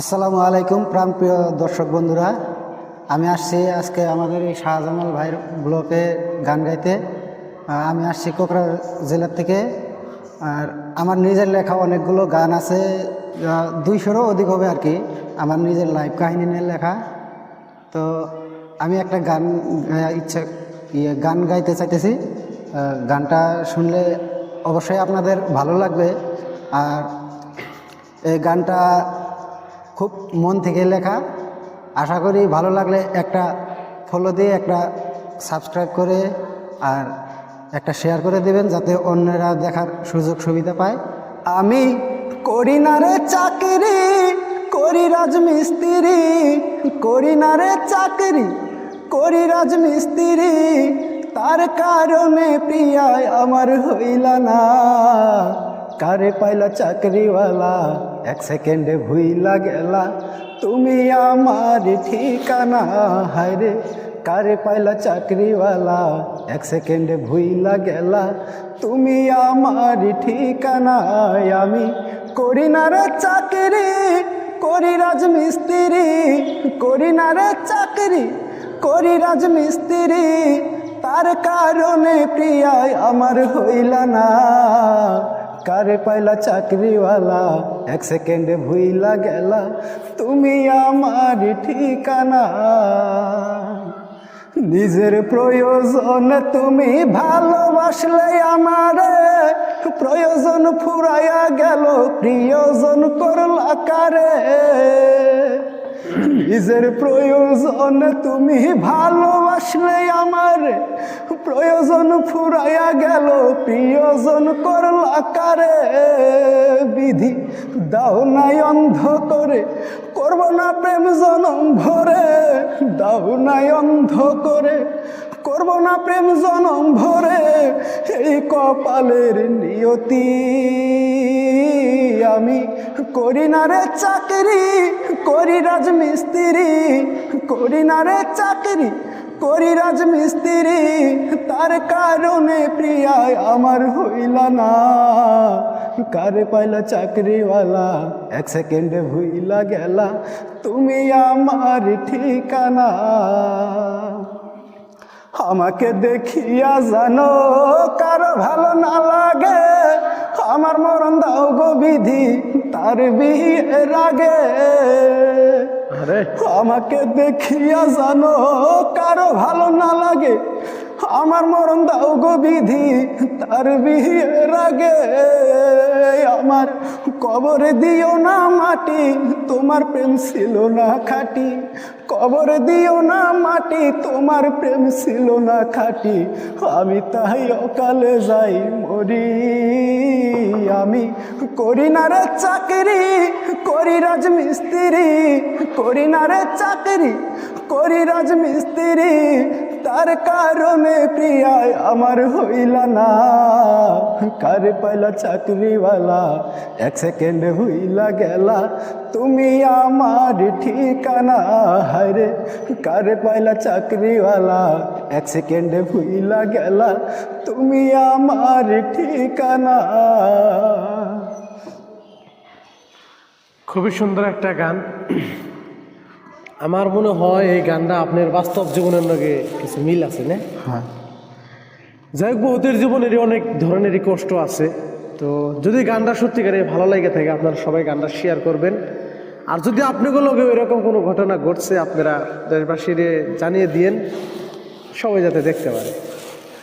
আসসালামু আলাইকুম, প্রাণপ্রিয় দর্শক বন্ধুরা। আমি আসছি আজকে আমাদের এই শাহজামাল ভাইয়ের ব্লকে গান গাইতে। আমি আসছি কোকরা জেলার থেকে। আর আমার নিজের লেখা অনেকগুলো গান আছে দুইশোরও অধিক হবে আর কি, আমার নিজের লাইভ কাহিনী নিয়ে লেখা। তো আমি একটা গান ইচ্ছা ইয়ে গান গাইতে চাইতেছি। গানটা শুনলে অবশ্যই আপনাদের ভালো লাগবে। আর এই গানটা খুব মন থেকে লেখা। আশা করি ভালো লাগলে একটা ফলো দিয়ে একটা সাবস্ক্রাইব করে আর একটা শেয়ার করে দেবেন যাতে অন্যরা দেখার সুযোগ সুবিধা পায়। আমি করি না রে চাকরি, করি রাজমিস্ত্রি, করি না রে চাকরি, করি রাজমিস্ত্রি, তার কারণে প্রিয়ায় আমার হইলা না। কারে পাইলা চাকরিওয়ালা? এক সেকেন্ডে ভুইলা গেলা। তুমি আমার ঠিকানা, হায়রে, কারে পাইলা চাকরিওয়ালা? এক সেকেন্ডে ভুইলা গেলা। তুমি আমার ঠিকানায় আমি করি না রে চাকরি করি রাজমিস্ত্রি করি না রে চাকরি করি রাজমিস্ত্রি তার কারণে প্রিয়ায় আমার হইলা না। কারে পাইলা চাকরিওয়ালা, এক সেকেন্ডে ভুইলা গেলা, তুমি আমার ঠিকানা। নিজের প্রয়োজন তুমি ভালোবাসলে আমারে, প্রয়োজন ফুরাইয়া গেল, প্রিয়জন করলা কারে নিজের প্রয়োজন তুমি ভালোবাসলে আমার। প্রয়োজন ফুরাইয়া গেল, প্রিয়জন করলা কারে বিধি দাও নাই অন্ধ করে করব না প্রেম জনম ভরে। দাও নাই অন্ধ করে করব না প্রেম জনম ভরে। এই কপালের নিয়তি করি না রে চাকরি, করি রাজমিস্ত্রি, করি না রে চাকরি, করি রাজমিস্ত্রি, তার কারণে প্রিয়ায় আমার হইলা না। কারে পাইলা চাকরিওয়ালা? এক সেকেন্ডে ভুইলা গেলা, তুমি আমার ঠিকানা। আমাকে দেখিয়া জানো, কারও ভালো না লাগে। আমার মরণ দাও গো বিধি তার বিয়ের আগে। আমাকে দেখিয়া জানো কারও ভালো না লাগে আমার মরণ দাও গো বিধি, তার বিয়ের আগে। আমার কবরে দিও না মাটি, তোমার প্রেম ছিল না খাটি। কবরে দিও না মাটি, তোমার প্রেম ছিল না খাটি। আমি তাই অকালে যাই, মরি আমি। করি না রে চাকরি, করি রাজমিস্ত্রি, করি না রে চাকরি, করি রাজমিস্ত্রি তার কারণে প্রিয়ায় আমার হইলা না। কারে পাইলা চাকরিওয়ালা? এক সেকেন্ড হইলা গেলা। তুমি আমার ঠিকানা, হায়রে, কারে পাইলা চাকরিওয়ালা? এক সেকেন্ডে ভুইলা গেলা। তুমি আমার ঠিকানা। খুবই সুন্দর একটা গান। আমার মনে হয় এই গানটা আপনার বাস্তব জীবনের লগে কিছু মিল আছে না? হ্যাঁ। যাই হোক বহুতের জীবনেরই অনেক ধরনেরই কষ্ট আছে। তো যদি গানটা সত্যিকারে ভালো লেগে থাকে আপনারা সবাই গানটা শেয়ার করবেন। আর যদি আপনাগুলো লগে এরকম কোনো ঘটনা ঘটছে আপনারা দেশবাসীরে জানিয়ে দিয়েন সবাই যাতে দেখতে পারে।